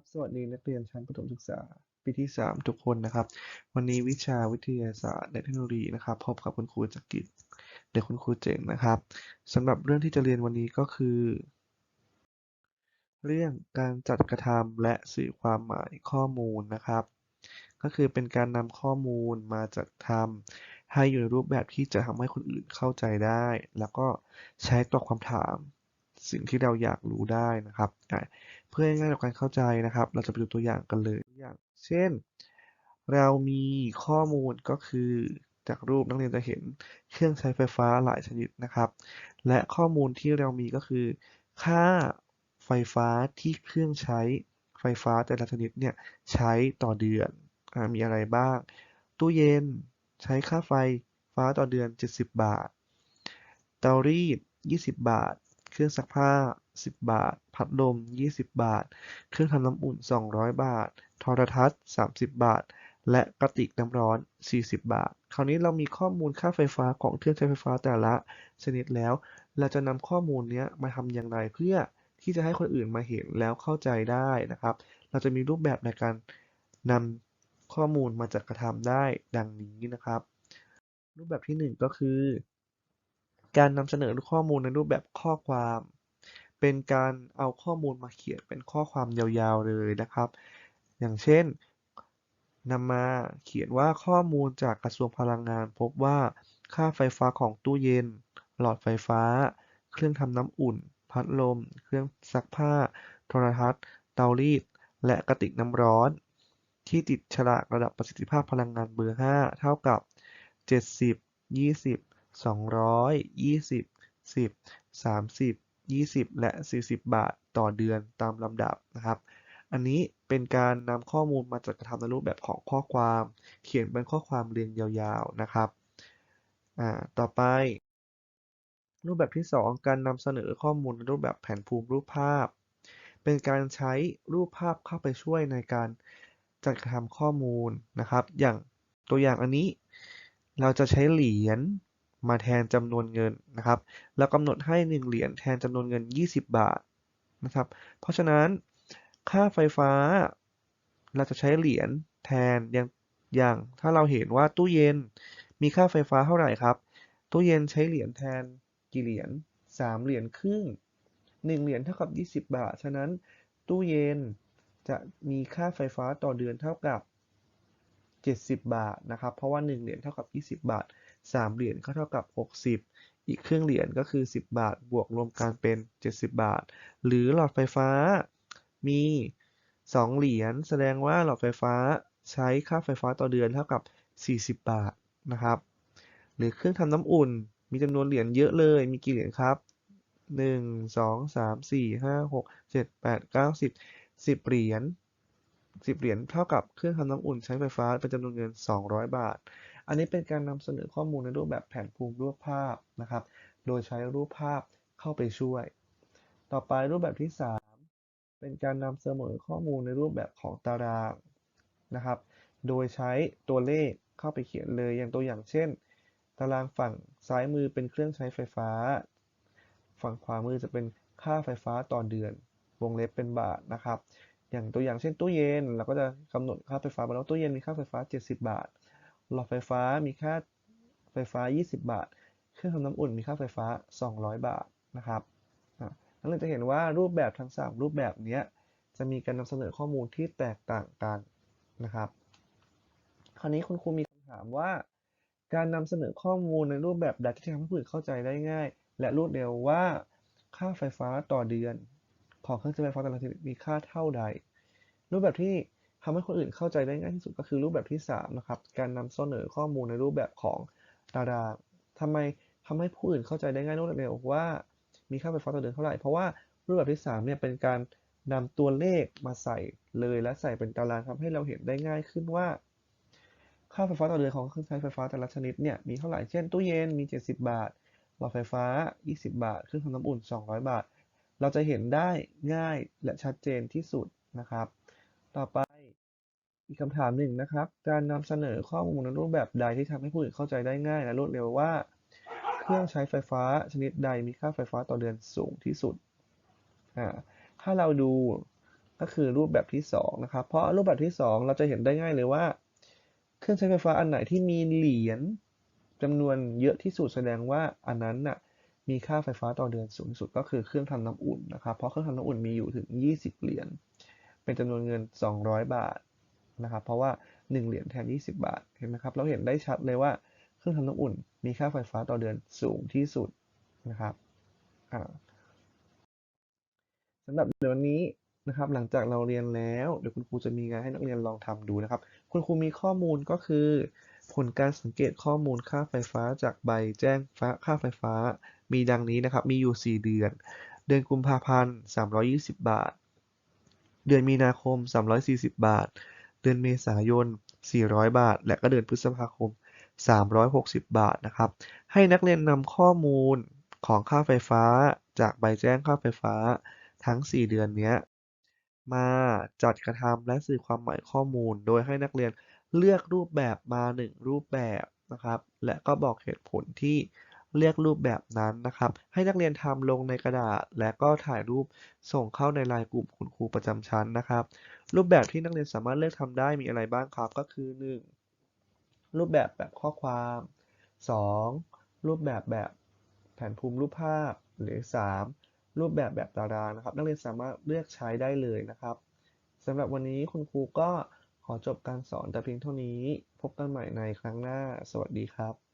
ครับสวัสดีนักเรียนชั้นประถมศึกษาปีที่ 3 ทุกคนนะครับ วันนี้วิชาวิทยาศาสตร์และเทคโนโลยีนะครับ พบกับคุณครูจักริดเด็กคุณครูเจ๋งนะครับสำหรับเรื่องที่จะเรียนวันนี้ก็คือ เรื่องการจัดกระทำและสื่อความหมายข้อมูลนะครับ ก็คือเป็นการนำข้อมูลมาจัดทำให้อยู่ในรูปแบบที่จะทำให้คนอื่นเข้าใจได้ แล้วก็ใช้ตอบคำถาม สิ่งที่เราอยากรู้ได้นะครับเพื่อให้ง่ายต่อการเข้าใจนะครับ เราจะไปดูตัวอย่างกันเลยตัวอย่าง เช่น เรามีข้อมูลก็คือจากรูปนักเรียนจะเห็นเครื่องใช้ไฟฟ้าหลายชนิดนะครับ และข้อมูลที่เรามีก็คือ ค่าไฟฟ้าที่เครื่องใช้ไฟฟ้าแต่ละชนิดเนี่ยใช้ต่อเดือนอมีอะไรบ้าง ตู้เย็นใช้ค่าไฟฟ้าต่อเดือน 70 บาท เตารีด 20 บาท รื่องซักผ้า 10 บาท พัดลม 20 บาท เครื่องทำน้ำอุ่น 200 บาท โทรทัศน์ 30 บาท และกระติกน้ำร้อน 40 บาท คราวนี้เรามีข้อมูลค่าไฟฟ้าของเครื่องใช้ไฟฟ้าแต่ละชนิดแล้ว เราจะนำข้อมูลนี้มาทำอย่างไรเพื่อที่จะให้คนอื่นมาเห็นแล้วเข้าใจได้นะครับ เราจะมีรูปแบบในการนำข้อมูลมาจัดกระทำได้ดังนี้นะครับ รูปแบบที่หนึ่งก็คือ การนำเสนอข้อมูลในรูปแบบข้อความ เป็นการเอาข้อมูลมาเขียนเป็นข้อความยาวๆเลยนะครับ อย่างเช่นนำมาเขียนว่าข้อมูลจากกระทรวงพลังงาน พบว่าค่าไฟฟ้าของตู้เย็น หลอดไฟฟ้า เครื่องทำน้ำอุ่น พัดลม เครื่องซักผ้า โทรทัศน์ เตารีด และกระติกน้ำร้อน ที่ติดฉลากระดับประสิทธิภาพพลังงานเบอร์ 5 เท่ากับ 70 20 200 20 10 30 20และ40บาทต่อเดือนตามลำดับนะครับ อันนี้เป็นการนำข้อมูลมาจัดกระทำในรูปแบบของข้อความ เขียนเป็นข้อความเรียงยาวๆนะครับอ่าต่อไป รูปแบบที่ 2 การนำเสนอข้อมูลในรูปแบบแผนภูมิรูปภาพ เป็นการใช้รูปภาพเข้าไปช่วยในการจัดกระทำข้อมูลนะครับ อย่างตัวอย่างอันนี้เราจะใช้เหรียญ มาแทนจำนวนเงินนะครับ แล้วกำหนดให้ 1 เหรียญแทนจำนวนเงิน 20 บาทนะครับ เพราะฉะนั้นค่าไฟฟ้าเราจะใช้เหรียญแทนอย่างอย่างถ้าเราเห็นว่าตู้เย็นมีค่าไฟฟ้าเท่าไหร่ครับ ตู้เย็นใช้เหรียญแทนกี่เหรียญ3เหรียญครึ่ง1เหรียญเท่ากับ 20 บาท ฉะนั้นตู้เย็นจะมีค่าไฟฟ้าต่อเดือนเท่ากับ 70 บาทนะครับ เพราะว่า 1 เหรียญเท่ากับ 20 บาท 3 เหรียญก็เท่ากับ 60 อีกครึ่งเหรียญก็คือ 10 บาท บวกรวมกันเป็น 70 บาท หรือหลอดไฟฟ้ามี 2 เหรียญแสดงว่าหลอดไฟฟ้าใช้ค่าไฟฟ้าต่อเดือนเท่ากับ 40 บาทนะครับ หรือเครื่องทำน้ำอุ่นมีจำนวนเหรียญเยอะเลย มีกี่เหรียญครับ 1 2 3 4 5 6 7 8 9 10 10 เหรียญ 10เหรียญเท่ากับเครื่องทำน้ำอุ่นใช้ไฟฟ้าเป็นจำนวนเงิน 200 บาท อันนี้เป็นการนำเสนอข้อมูลในรูปแบบแผนภูมิรูปภาพนะครับ โดยใช้รูปภาพเข้าไปช่วย ต่อไปรูปแบบที่ 3 เป็นการนำเสนอข้อมูลในรูปแบบของตารางนะครับ โดยใช้ตัวเลขเข้าไปเขียนเลยอย่างตัวอย่างเช่น ตารางฝั่งซ้ายมือเป็นเครื่องใช้ไฟฟ้า ฝั่งขวามือจะเป็นค่าไฟฟ้าต่อเดือน วงเล็บเป็นบาทนะครับ อย่างตัวอย่างเช่นตู้เย็น เราก็จะกำหนดค่าไฟฟ้ามาแล้วตู้เย็นมีค่าไฟฟ้า 70 บาท หลอดไฟฟ้ามีค่าไฟฟ้า 20 บาท เครื่องทำน้ำอุ่นมีค่าไฟฟ้า 200 บาทนะครับนักเรียนจะเห็นว่ารูปแบบทั้ง 3 รูปแบบนี้จะมีการนำเสนอข้อมูลที่แตกต่างกันนะครับ คราวนี้คุณครูมีคำถามว่า การนำเสนอข้อมูลในรูปแบบใดที่ทำให้ผู้อื่นเข้าใจได้ง่าย และรวดเร็วว่าค่าไฟฟ้าต่อเดือน ของเครื่องใช้ไฟฟ้าแต่ละชนิดมีค่าเท่าใด รูปแบบที่ทำให้คนอื่นเข้าใจได้ง่ายที่สุดก็คือรูปแบบที่ 3 นะครับ การนำเสนอข้อมูลในรูปแบบของตารางทำไมทำให้ผู้อื่นเข้าใจได้ง่ายรวดเร็วว่า มีค่าไฟฟ้าต่อเดือนเท่าไหร่ เพราะว่ารูปแบบที่3เนี่ยเป็นการนำตัวเลขมาใส่เลยและใส่เป็นตารางทำให้เราเห็นได้ง่ายขึ้นว่า ค่าไฟฟ้าต่อเดือนของเครื่องใช้ไฟฟ้าแต่ละชนิดเนี่ยมีเท่าไหร่ เช่นตู้เย็นมี 70 บาทหลอดไฟฟ้า 20 บาท เครื่องทำน้ำอุ่น 200 บาท เราจะเห็นได้ง่ายและชัดเจนที่สุดนะครับ ต่อไปอีกคำถามหนึ่งนะครับ การนำเสนอข้อมูลในรูปแบบใดที่ทำให้ผู้อื่นเข้าใจได้ง่าย และรวดเร็วว่า เครื่องใช้ไฟฟ้าชนิดใดมีค่าไฟฟ้าต่อเดือนสูงที่สุดถ้าเราดูก็คือรูปแบบที่สองนะครับ เพราะรูปแบบที่สองเราจะเห็นได้ง่ายเลยว่า เครื่องใช้ไฟฟ้าอันไหนที่มีเหรียญจำนวนเยอะที่สุดแสดงว่าอันนั้นน่ะ มีค่าไฟฟ้าต่อเดือนสูงสุดก็คือเครื่องทำน้ำอุ่นนะครับ เพราะเครื่องทำน้ำอุ่นมีอยู่ถึง 20 เหรียญ เป็นจำนวนเงิน 200 บาทนะครับ เพราะว่า 1 เหรียญแทน 20 บาท เห็นไหมครับ เราเห็นได้ชัดเลยว่าเครื่องทำน้ำอุ่น มีค่าไฟฟ้าต่อเดือนสูงที่สุดนะครับสำหรับเดี๋ยววันนี้นะครับ หลังจากเราเรียนแล้ว เดี๋ยวคุณครูจะมีงานให้นักเรียนลองทำดูนะครับ คุณครูมีข้อมูลก็คือ ผลการสังเกตข้อมูลค่าไฟฟ้าจากใบแจ้งค่าไฟฟ้า มีดังนี้นะครับ มีอยู่ 4 เดือน เดือนกุมภาพันธ์ 320 บาท เดือนมีนาคม 340 บาท เดือนเมษายน 400 บาท และก็เดือนพฤษภาคม 360 บาทนะครับ ให้นักเรียนนำข้อมูลของค่าไฟฟ้าจากใบแจ้งค่าไฟฟ้าทั้ง 4 เดือนนี้มาจัดกระทำและสื่อความหมายข้อมูล โดยให้นักเรียน เลือกรูปแบบมา 1 รูปแบบนะครับ และก็บอกเหตุผลที่เลือกรูปแบบนั้นนะครับ ให้นักเรียนทำลงในกระดาษ และก็ถ่ายรูปส่งเข้าในไลน์กลุ่มคุณครูประจำชั้นนะครับ รูปแบบที่นักเรียนสามารถเลือกทำได้มีอะไรบ้างครับ ก็คือ 1. รูปแบบแบบข้อความ 2. รูปแบบแบบแผนภูมิรูปภาพ หรือ 3. รูปแบบแบบตารางนะครับ นักเรียนสามารถเลือกใช้ได้เลยนะครับสำหรับวันนี้คุณครูก็ ขอจบการสอนแต่เพียงเท่านี้ พบกันใหม่ในครั้งหน้า สวัสดีครับ